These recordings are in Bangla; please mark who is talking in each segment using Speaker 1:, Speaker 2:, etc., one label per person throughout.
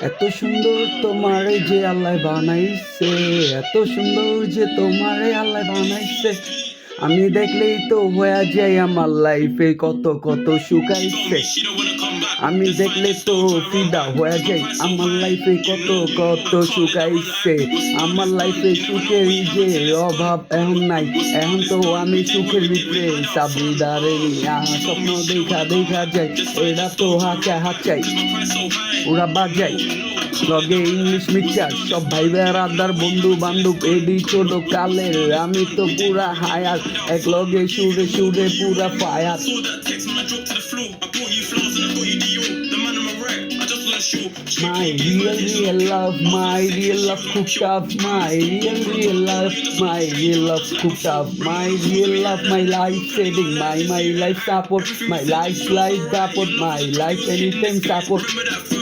Speaker 1: এত সুন্দর তোমার যে আল্লাহ বানাইছে এত সুন্দর যে তোমার আল্লাহ বানাইছে। আমি দেখলেই তো হয়ে যাই আমার লাইফে কত কত শুকাইছে আমি দেখলে তো ফিদা হয়ে যাই আমার লাইফে কত কত শুকাইছে আমার লাইফে সুখের যে অভাব এখন নাই, এখন তো আমি সুখের ভিতরে সাবিদারে স্বপ্ন দেখা দেখা যাই এরা তো হাঁচা হাঁচাই ওরা বাজাই লগে ইংলিশ মিক্সার সব ভাই বেড়াদার বন্ধু বান্ধব এডি ছোট কালের, আমি তো পুরা Fire. Saw that text when I dropped
Speaker 2: to the floor. I bought you flowers and I you Dior. The man on
Speaker 1: my right, I just wanna show. My real, real love, my real love cooked up. My real, real love, my real love cooked up. My real love, my life saving, my my life support, my life life support, my life anything support. Remember that.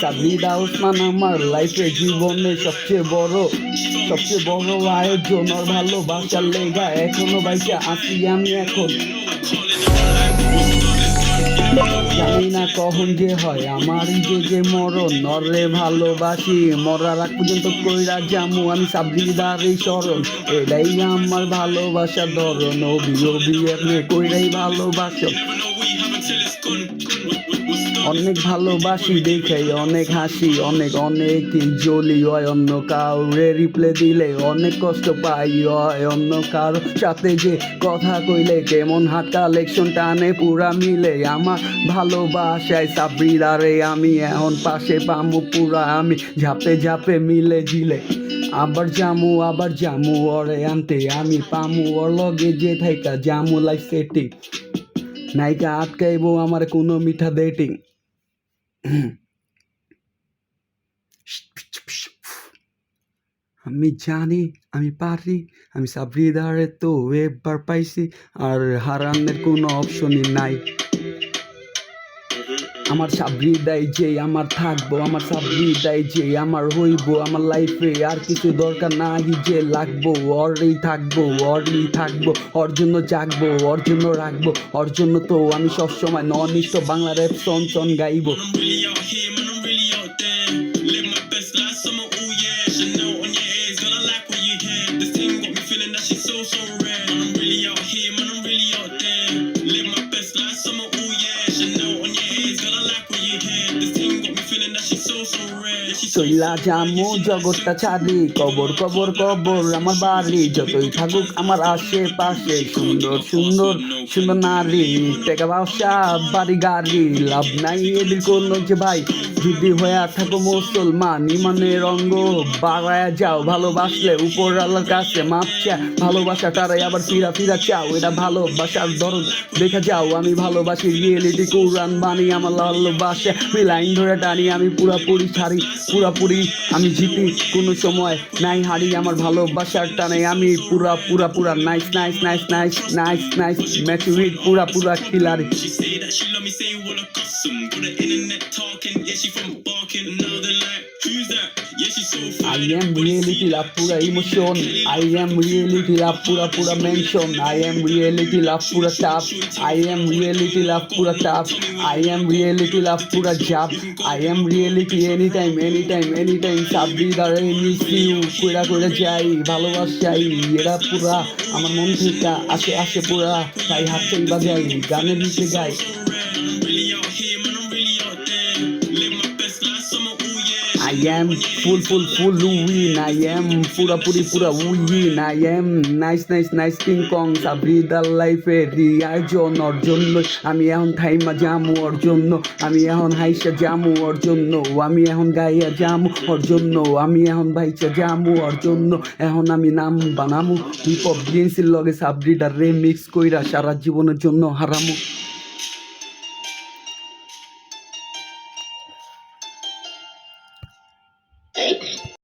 Speaker 1: Sabida Osman আমার লাইফে জীবনে সবচেয়ে বড় সবচেয়ে বড় আয়োজন আর ভালোবাসার লেগা এখনও বাইকে আসি আমি এখন জানি না কখন যে হয় আমার যে যে মরণ নরে ভালোবাসি মরার আগ পর্যন্ত কইরা জামু আমি সাবরিদার এই স্মরণ এটাই আমার ভালোবাসার ধরন অবি অবি এমনি কইরাই ভালোবাসো অনেক ভালোবাসি দেখে অনেক হাসি অনেক অনেক জলি হয় অন্য কাউরে রিপ্লে দিলে অনেক কষ্ট পাই হয় অন্য কারও সাথে যে কথা কইলে কেমন হাত কালেকশন টানে পুরা মিলে। আমার ভালোবাসায় সাবরিদারে আমি এখন পাশে পামু পুরা আমি ঝাপে ঝাপে মিলে জিলে। আবার জামু আবার জামু ওরে আনতে আমি পামু ওর লগে যে থাইকা জামু লাইফ সেটিং নাইকা আটকাইব আমার কোনো মিঠা ডেটিং আমি জানি, আমি পারি, আমি সাবরিদারে তো এবার পাইছি, আর হারানের কোনো অপশনই নাই। আমার সাবরিদাই যে আমার থাকব, আমার সাবরিদাই যে আমার হইবো, আমার লাইফে আর কিছু দরকার নাই যে লাগবো অরই থাকব অরই থাকব, ওর জন্য জাগবো, ওর জন্য রাখব, ওর জন্য তো আমি সবসময় ননিষ্ঠ বাংলা র্যাপ সন সন গাইবো জামু জগৎটা ছাড়ি কবর কবর কবর, আমার বাড়ি। যতই থাকুক আমার আশেপাশে সুন্দর সুন্দর সুন্দর নারী। টেকা বাড়ি, গাড়ি, লাভ নাই এদের যে ভাই। যদি হয়ে থাকো মুসলমান, ইমানের অঙ্গ। বাড়ায় যাও, ভালোবাসলে উপর আল্লাহর কাছে মাপ চা ভালোবাসা তারাই আবার ফিরা ফিরা চাও। এটা ভালোবাসার ধরন দেখা যাও। আমি ভালোবাসি রিয়েলিটি কোরআন বানি আমার ভালোবাসে আমি লাইন ধরে টানি, আমি পুরাপুরি ছাড়ি পুরাপুরি আমি জিতি কোনো সময় নাই হারি আমার ভালোবাসার টানে আমি পুরা পুরা পুরা nice nice nice nice nice nice maturity পুরা পুরা
Speaker 2: so
Speaker 1: I am reality love pura emotion. I am reality love pura pura mention. I am reality love pura tap. I am reality love pura tap. I am reality love pura job. I am reality anytime, anytime, anytime. সাবজি মিস ইউ কইরা কইরা যাই ভালোবাসাই এরা পুরা আমার মন থেকে আসে আসে পুরা, তাই হাতটাই বাজাই, গানের নিচে গাই am full, full, full win. I am pura, puri, pura win. I am nice, nice, nice King Kong. সাবরিদার লাইফে রিয়াজন ওর জন্য আমি এখন থাইমা জামু ওর জন্য আমি এখন হাইসা জামু ওর জন্য আমি এখন গাইয়া জামু ওর জন্য আমি এখন ভাইসা জামু ওর জন্য এখন আমি নাম বানামু। হিপ হপ জিন্সের লগে সাবরিদার রে মিক্স কইরা সারা জীবনের জন্য হারামু। Thank you.